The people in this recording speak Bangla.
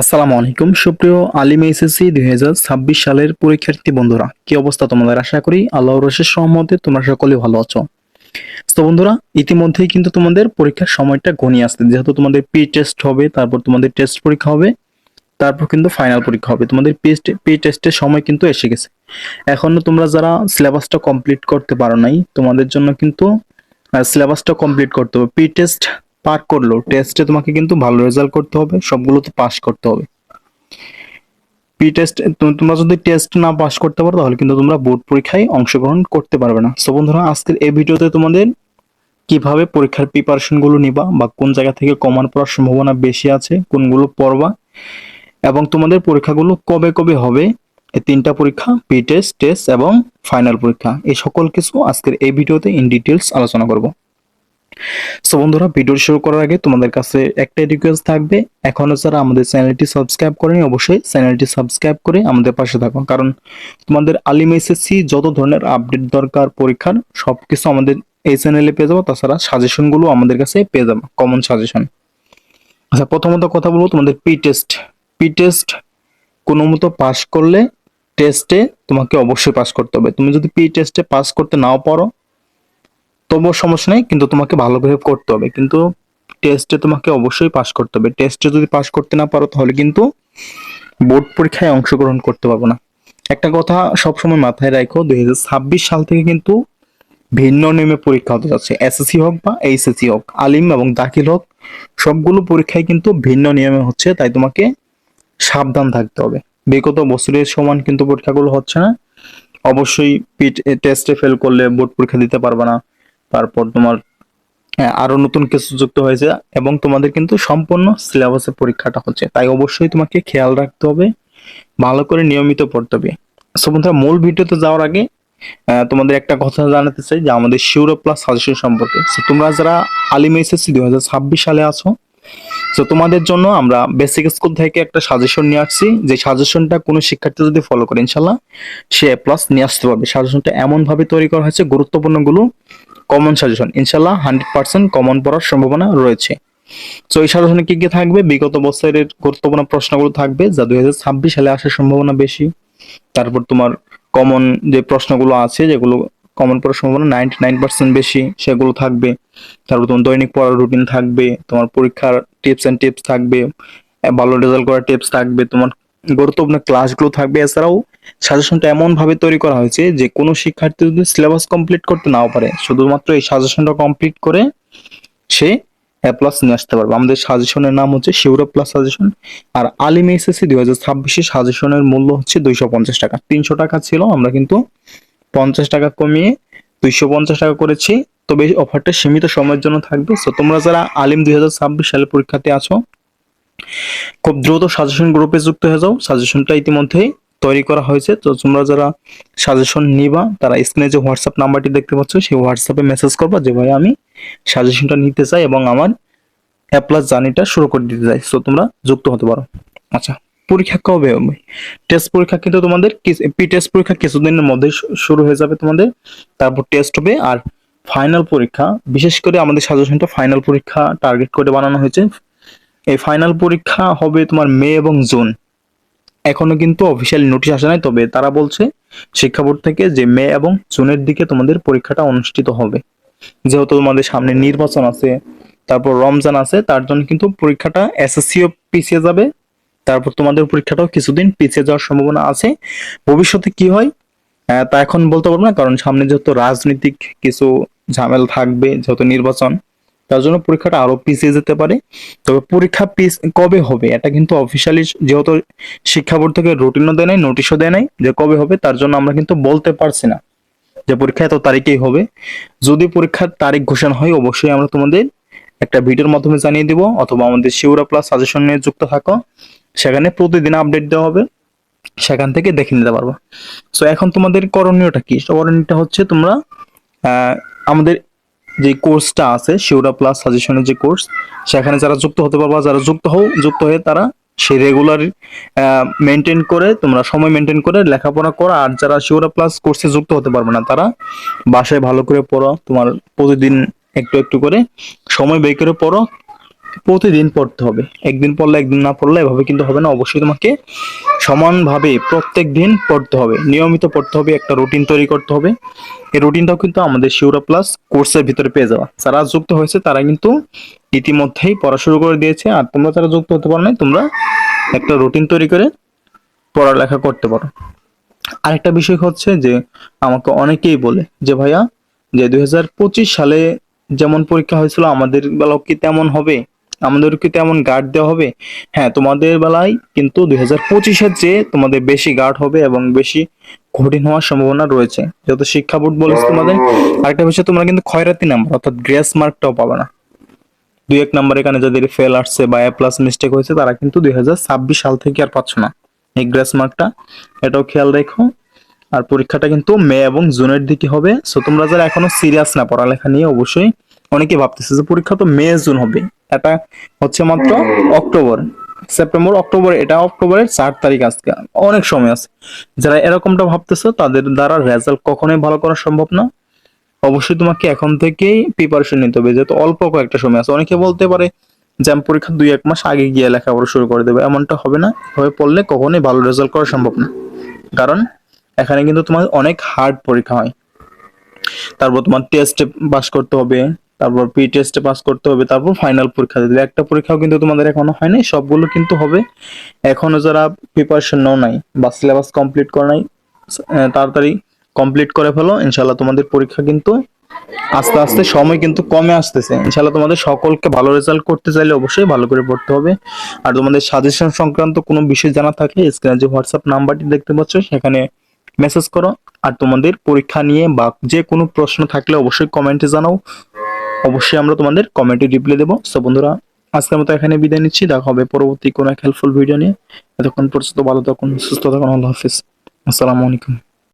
আসসালামু আলাইকুম। সুপ্রিয় আলিম এসএসসি দুই হাজার ছাব্বিশ সালের পরীক্ষার্থী বন্ধুরা, কি অবস্থা তোমাদের? আশা করি আল্লাহ রশেষ সহমতে তোমরা সকলে ভালো আছো। তো বন্ধুরা, ইতিমধ্যেই কিন্তু তোমাদের পরীক্ষার সময়টা ঘনিয়ে আসছে। যেহেতু তোমাদের পি টেস্ট হবে, তারপর তোমাদের টেস্ট পরীক্ষা হবে, তারপর কিন্তু ফাইনাল পরীক্ষা হবে। তোমাদের পি টেস্টের সময় কিন্তু এসে গেছে। এখনও তোমরা যারা সিলেবাসটা কমপ্লিট করতে পারো নাই, তোমাদের জন্য কিন্তু সিলেবাসটা কমপ্লিট করতে হবে। পি টেস্ট পার করল টেস্টে তোমাকে কিন্তু ভালো রেজাল্ট করতে হবে, সবগুলোতে পাস করতে হবে। পি টেস্ট তোমরা যদি টেস্ট না পাস করতে পারো, তাহলে কিন্তু তোমরা বোর্ড পরীক্ষায় অংশগ্রহণ করতে পারবে না। সো বন্ধুরা, আজকের এই ভিডিওতে তোমাদের কীভাবে পরীক্ষার প্রিপারেশনগুলো নিবা বা কোন জায়গা থেকে কমান পড়ার সম্ভাবনা বেশি আছে, কোনগুলো পড়বা এবং তোমাদের পরীক্ষাগুলো কবে কবে হবে, এই তিনটা পরীক্ষা পি টেস্ট টেস্ট এবং ফাইনাল পরীক্ষা, এই সকল কিছু আজকের এই ভিডিওতে ইন ডিটেলস আলোচনা করব। সো বন্ধুরা ভিডিও শুরু করার আগে তোমাদের কাছে একটাই রিকোয়েস্ট থাকবে। এখনও যারা আমাদের চ্যানেলটি সাবস্ক্রাইব করেনি, অবশ্যই চ্যানেলটি সাবস্ক্রাইব করে আমাদের পাশে থাকো। কারণ তোমাদের আলিম এসএসসি যত ধরনের আপডেট দরকার, পরীক্ষার, সবকিছু আমাদের এই চ্যানেলে পেয়ে যাব। তাছাড়া সাজেশনগুলো আমাদের কাছে পেয়ে যাব কমন সাজেশন আচ্ছা প্রথমত কথা বলব তোমাদের পি টেস্ট পি টেস্ট কোনো মতো পাস করলে টেস্টে তোমাকে অবশ্যই পাস করতে হবে। তুমি যদি পি টেস্টে পাস করতে নাও পারো তবুও সমস্যা নেই, কিন্তু তোমাকে ভালো করে করতে হবে। কিন্তু টেস্টে তোমাকে অবশ্যই পাস করতে হবে। টেস্টে যদি পাস করতে না পারো, তাহলে কিন্তু বোর্ড পরীক্ষায় অংশগ্রহণ করতে পারব না। একটা কথা সবসময় মাথায় রাখো, দুই সাল থেকে কিন্তু ভিন্ন নিয়মে পরীক্ষা হতে যাচ্ছে। এসএসসি হোক বা এইচএসসি হোক, আলিম এবং দাখিল হোক, সবগুলো পরীক্ষায় কিন্তু ভিন্ন নিয়মে হচ্ছে, তাই তোমাকে সাবধান থাকতে হবে। বিগত বছরের সমান কিন্তু পরীক্ষাগুলো হচ্ছে না। অবশ্যই টেস্টে ফেল করলে বোর্ড পরীক্ষা দিতে পারবে না। তারপর তোমার আরও নতুন কিছু যুক্ত হয়েছে এবং তোমাদের কিন্তু সম্পূর্ণ সিলেবাসের পরীক্ষাটা হচ্ছে। তাই অবশ্যই তোমাকে খেয়াল রাখতে হবে, ভালো করে নিয়মিত পড়তে হবে। সো বন্ধুরা, মূল ভিডিওতে যাওয়ার আগে তোমাদের একটা কথা জানাতে চাই যে আমাদের শিউরো প্লাস সাজেশন সম্পর্কে তোমরা যারা আলিম এসএসসি দুই হাজার ছাব্বিশ সালে আছো তো তোমাদের জন্য আমরা বেসিক স্কুল থেকে একটা সাজেশন নিয়ে আসছি। যে সাজেশনটা কোনো শিক্ষার্থী যদি ফলো করে ইনশাল্লাহ সে প্লাস নিয়ে আসতে পারবে। সাজেশনটা এমন ভাবে তৈরি করা হয়েছে গুরুত্বপূর্ণগুলো কমন সাজেশন ইনশাল্লাহ হান্ড্রেড পার্সেন্ট কমন পড়ার সম্ভাবনা রয়েছে। তো এই সাজেশনে কি কি থাকবে? বিগত বছরের গুরুত্বপূর্ণ প্রশ্নগুলো থাকবে, যা দুই হাজার ছাব্বিশ সালে আসার সম্ভাবনা বেশি। তারপর তোমার কমন যে প্রশ্নগুলো আছে, যেগুলো কমন পড়ার সম্ভাবনা নাইনটি নাইন পার্সেন্ট বেশি, সেগুলো থাকবে। তারপর তোমার দৈনিক পড়ার রুটিন থাকবে, তোমার পরীক্ষার টিপস এন্ড টিপস থাকবে, ভালো রেজাল্ট করার টিপস থাকবে, তোমার গুরুত্বপূর্ণ ক্লাসগুলো থাকবে। এছাড়াও সাজেশনটা এমন ভাবে তৈরি করা হয়েছে যে, কোনো শিক্ষার্থী যদি সিলেবাস কমপ্লিট করতে নাও পারে, শুধুমাত্র এই সাজেশনটা কমপ্লিট করে সে এ প্লাস নিয়ে আসতে পারবে। আমাদের সাজেশনের নাম হচ্ছে শিউরো প্লাস সাজেশন আর আলিম এসএসসি দুই হাজার ছাব্বিশে সাজেশনের মূল্য হচ্ছে দুইশো পঞ্চাশ টাকা। তিনশো টাকা ছিল, আমরা কিন্তু পঞ্চাশ টাকা কমিয়ে দুইশো পঞ্চাশ টাকা করেছি। তবে অফারটা সীমিত সময়ের জন্য থাকবে। তো তোমরা যারা আলিম দুই হাজার ছাব্বিশ সালে পরীক্ষাতে আছো খুব দ্রুত সাজেশন গ্রুপে যুক্ত হয়ে যাও। সাজেশনটা ইতিমধ্যেই তৈরি করা হয়েছে। তো তোমরা যারা সাজেশন নিবা, তারা স্ক্রিনে যে হোয়াটসঅ্যাপ নাম্বারটি দেখতে পাচ্ছ, সেই হোয়াটসঅ্যাপে মেসেজ করবা যে, ভাই, আমি সাজেশনটা নিতে চাই এবং আমার অ্যাপ্লাস জার্নিটা শুরু করে দিতে চাই। তো তোমরা যুক্ত হতে পারো। আচ্ছা পরীক্ষা কবে হবে? টেস্ট পরীক্ষা কিন্তু তোমাদের পি টেস্ট পরীক্ষা কিছুদিনের মধ্যে শুরু হয়ে যাবে তোমাদের। তারপর টেস্ট হবে আর ফাইনাল পরীক্ষা, বিশেষ করে আমাদের সাজেশনটা ফাইনাল পরীক্ষা টার্গেট করে বানানো হয়েছে। এই ফাইনাল পরীক্ষা হবে তোমার মে এবং জুন। এখনও কিন্তু অফিসিয়াল নোটিশ আসে নাই, তবে তারা বলছে শিক্ষা বোর্ড থেকে যে মে এবং জুনের দিকে তোমাদের পরীক্ষাটা অনুষ্ঠিত হবে। যেহেতু তোমাদের সামনে নির্বাচন আছে, তারপর রমজান আছে, তার জন্য কিন্তু পরীক্ষাটা এসএসসিও পিছিয়ে যাবে। তারপর তোমাদের পরীক্ষাটাও কিছুদিন পিছিয়ে যাওয়ার সম্ভাবনা আছে। ভবিষ্যতে কি হয় তা এখন বলতে পারব না, কারণ সামনে যেহেতু রাজনৈতিক কিছু ঝামেলা থাকবে, যেহেতু নির্বাচন তার জন্য পরীক্ষাটা আরও পিছিয়ে যেতে পারে। তবে পরীক্ষা পিছ, কবে হবে? এটা কিন্তু অফিসিয়ালি যেহেতু শিক্ষা বোর্ড থেকে রুটিনও দেয় নাই নোটিশও দেয় নাই যে কবে হবে, তার জন্য আমরা কিন্তু বলতে পারছি না যে পরীক্ষা এত তারিখেই হবে। যদি পরীক্ষার তারিখ ঘোষণা হয়, অবশ্যই আমরা তোমাদের একটা ভিডিওর মাধ্যমে জানিয়ে দিব, অথবা আমাদের শিউরা প্লাস সাজেশন নিয়ে যুক্ত থাকো। সেখানে প্রতিদিন আপডেট দেওয়া হবে, সেখান থেকে দেখে নিতে পারব। সো এখন তোমাদের করণীয়টা কি? করণীয়টা হচ্ছে তোমরা আমাদের যে কোর্সটা আছে শিওরা প্লাস সাজেশনের যে কোর্স সেখানে যারা যুক্ত হতে পারবা, যারা যুক্ত হও, যুক্ত হয়ে তারা সেই রেগুলার মেনটেন করে, তোমরা সময় মেনটেন করে লেখাপড়া করা, আর যারা শিওরা প্লাস কোর্সে যুক্ত হতে পারবে না, তারা বাসায় ভালো করে পড়ো, তোমার প্রতিদিন একটু একটু করে সময় বের করে পড়ো প্রতিদিন পড়তে হবে। একদিন পড়লে, একদিন না পড়লে এভাবে কিন্তু হবে না। অবশ্যই তোমাকে সমানভাবে প্রত্যেক দিন পড়তে হবে। নিয়মিত পড়তে হবে, একটা রুটিন তৈরি করতে হবে। এই রুটিনটাও কিন্তু আমাদের শিউরা প্লাস কোর্সের ভিতরে পেয়ে যাওয়া যারা যুক্ত হয়েছে, তারা কিন্তু ইতিমধ্যেই পড়া শুরু করে দিয়েছে। আর তোমরা যারা যুক্ত হতে পারো নাই, তোমরা একটা রুটিন তৈরি করে পড়ালেখা করতে পারো। আরেকটা বিষয় হচ্ছে যে, আমাকে অনেকেই বলে যে, ভাইয়া, যে দুই হাজার পঁচিশ সালে যেমন পরীক্ষা হয়েছিল, আমাদের বেলাও কি তেমন হবে? আমাদের কি তেমন গার্ড দেওয়া হবে? হ্যাঁ তোমাদের বেলায় কিন্তু দুই হাজার পঁচিশের চেয়ে তোমাদের বেশি গার্ড হবে এবং বেশি কঠিন হওয়ার সম্ভাবনা রয়েছে। যেহেতু শিক্ষা বোর্ড বলেছে তোমাদের, আরেকটা বিষয়, তোমরা কিন্তু ক্ষয়রাতি নাম্বার, অর্থাৎ গ্রেস মার্কটাও পাবে না। দুই এক নাম্বার এখানে যাদের ফেল আসছে বা এ প্লাস মিস্টেক হয়েছে, তারা কিন্তু দুই হাজার ছাব্বিশ সাল থেকে আর পাচ্ছ না। এই গ্রেস মার্কটা, এটাও খেয়াল রেখো। আর পরীক্ষাটা কিন্তু মে এবং জুনের দিকে হবে। সো তোমরা যারা এখনও সিরিয়াস না, পড়ালেখা নিয়ে, অবশ্যই অনেকে ভাবতেছে যে পরীক্ষা তো মে জুন হবে। এটা হচ্ছে মাত্র অক্টোবর। সেপ্টেম্বর অক্টোবর এটা অক্টোবরের চার তারিখ আজকে। অনেক সময় আছে। যারা এরকমটা ভাবতেছো তাদের দ্বারা রেজাল্ট কখনোই ভালো করা সম্ভব না। অবশ্যই তোমাকে এখন থেকেই প্রিপারেশন নিতে হবে যেহেতু অল্প কয়েকটা সময় আছে। অনেকে বলতে পারে যে আমি পরীক্ষা দুই এক মাস আগে গিয়ে লেখাপড়া শুরু করে দেবে। এমনটা হবে না। এভাবে পড়লে কখনোই ভালো রেজাল্ট করা সম্ভব না। কারণ এখানে কিন্তু তোমার অনেক হার্ড পরীক্ষা হয়। তারপর তোমার টেস্টে পাস করতে হবে। তারপর পি টেস্টে পাস করতে হবে, তারপর ফাইনাল পরীক্ষা দিতে একটা পরীক্ষাও কিন্তু তোমাদের এখনও হয় নাই সবগুলো কিন্তু হবে। এখনও যারা প্রিপারেশন নাও নাই বা সিলেবাস কমপ্লিট করে নাই তাড়াতাড়ি কমপ্লিট করে ফেলো। ইনশাল্লাহ তোমাদের পরীক্ষা কিন্তু আস্তে আস্তে সময় কিন্তু কমে আসতেছে। ইনশাল্লাহ তোমাদের সকলকে ভালো রেজাল্ট করতে চাইলে অবশ্যই ভালো করে পড়তে হবে। আর তোমাদের সাজেশন সংক্রান্ত কোনো বিষয় জানা থাকলে স্ক্রিনে যে হোয়াটসঅ্যাপ নাম্বারটি দেখতে পাচ্ছ, সেখানে মেসেজ করো। আর তোমাদের পরীক্ষা নিয়ে বা যে কোনো প্রশ্ন থাকলে অবশ্যই কমেন্টে জানাও। অবশ্যই আমরা তোমাদের কমেন্টে রিপ্লাই দেবো। সো বন্ধুরা, আজকের মতো এখানে বিদায় নিচ্ছি। দেখা হবে পরবর্তী কোনো এক হেল্পফুল ভিডিও নিয়ে। এতক্ষণ পর্যন্ত ভালো থাকুন, সুস্থ থাকুন, আল্লাহ হাফিজ। আসসালামু আলাইকুম।